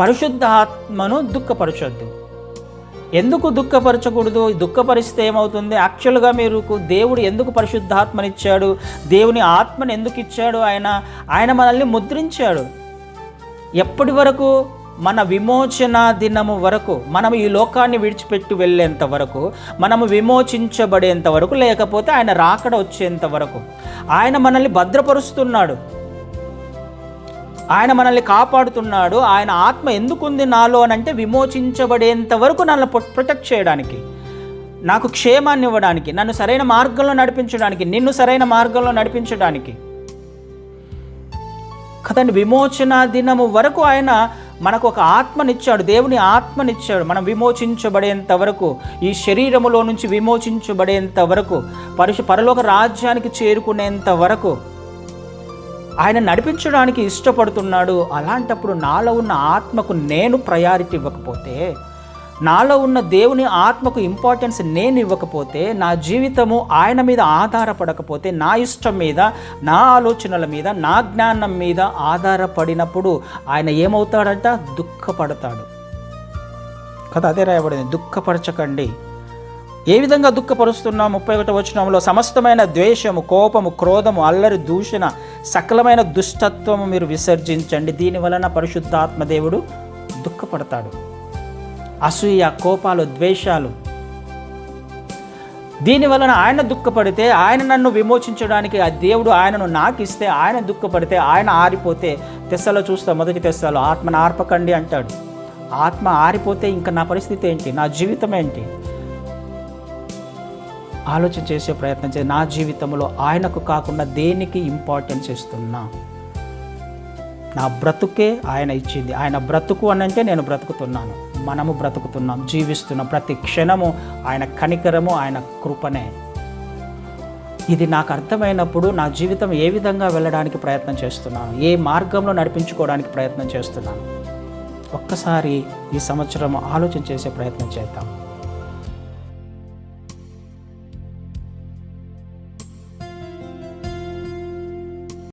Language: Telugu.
పరిశుద్ధాత్మను దుఃఖపరచొద్దు. ఎందుకు దుఃఖపరచకూడదు? దుఃఖపరిస్తే ఏమవుతుంది? యాక్చువల్గా మీరు దేవుడు ఎందుకు పరిశుద్ధాత్మనిచ్చాడు? దేవుని ఆత్మను ఎందుకు ఇచ్చాడు? ఆయన ఆయన మనల్ని ముద్రించాడు. ఎప్పటి వరకు? మన విమోచన దినము వరకు మనం ఈ లోకాన్ని విడిచిపెట్టి వెళ్ళేంత వరకు మనము విమోచించబడేంత వరకు లేకపోతే ఆయన రాకడ వచ్చేంత వరకు ఆయన మనల్ని భద్రపరుస్తున్నాడు. ఆయన మనల్ని కాపాడుతున్నాడు ఆయన ఆత్మ ఎందుకుంది నాలో అని అంటే విమోచించబడేంత వరకు నన్ను ప్రొ- ప్రొటెక్ట్ చేయడానికి నాకు క్షేమాన్ని ఇవ్వడానికి నన్ను సరైన మార్గంలో నడిపించడానికి నిన్ను సరైన మార్గంలో నడిపించడానికి. కదండి విమోచన దినము వరకు ఆయన మనకు ఒక ఆత్మనిచ్చాడు దేవుని ఆత్మనిచ్చాడు. మనం విమోచించబడేంత వరకు ఈ శరీరములో నుంచి విమోచించబడేంత వరకు పరిశు పరలోక రాజ్యానికి చేరుకునేంత వరకు ఆయన నడిపించడానికి ఇష్టపడుతున్నాడు. అలాంటప్పుడు నాలో ఉన్న ఆత్మకు నేను ప్రయారిటీ ఇవ్వకపోతే నాలో ఉన్న దేవుని ఆత్మకు ఇంపార్టెన్స్ నేను ఇవ్వకపోతే నా జీవితము ఆయన మీద ఆధారపడకపోతే నా ఇష్టం మీద నా ఆలోచనల మీద నా జ్ఞానం మీద ఆధారపడినప్పుడు ఆయన ఏమవుతాడంట? దుఃఖపడతాడు. కదా అదే రాయబడింది. దుఃఖపరచకండి. ఏ విధంగా దుఃఖపరుస్తున్నాం? ముప్పై ఒకటి వచనంలో సమస్తమైన ద్వేషము కోపము క్రోధము అల్లరి దూషణ సకలమైన దుష్టత్వము మీరు విసర్జించండి. దీని వలన పరిశుద్ధాత్మ దేవుడు దుఃఖపడతాడు. అసూయ కోపాలు ద్వేషాలు. దీని వలన ఆయన దుఃఖపడితే ఆయన నన్ను విమోచించడానికి ఆ దేవుడు ఆయనను నాకు ఇస్తే ఆయన దుఃఖపడితే ఆయన ఆరిపోతే తెస్సలో చూస్తా మొదటి తెస్సలో ఆత్మను ఆర్పకండి అంటాడు. ఆత్మ ఆరిపోతే ఇంకా నా పరిస్థితి ఏంటి? నా జీవితం ఏంటి? ఆలోచన చేసే ప్రయత్నం చేసి నా జీవితంలో ఆయనకు కాకుండా దేనికి ఇంపార్టెన్స్ ఇస్తున్నా? నా బ్రతుకే ఆయన ఇచ్చింది. ఆయన బ్రతుకు అనంటే నేను బ్రతుకుతున్నాను. మనము బ్రతుకుతున్నాం. జీవిస్తున్నాం ప్రతి క్షణము ఆయన కనికరము ఆయన కృపనే. ఇది నాకు అర్థమైనప్పుడు నా జీవితం ఏ విధంగా వెళ్ళడానికి ప్రయత్నం చేస్తున్నాను? ఏ మార్గంలో నడిపించుకోవడానికి ప్రయత్నం చేస్తున్నాను? ఒక్కసారి ఈ సంవత్సరం ఆలోచన చేసే ప్రయత్నం చేద్దాం.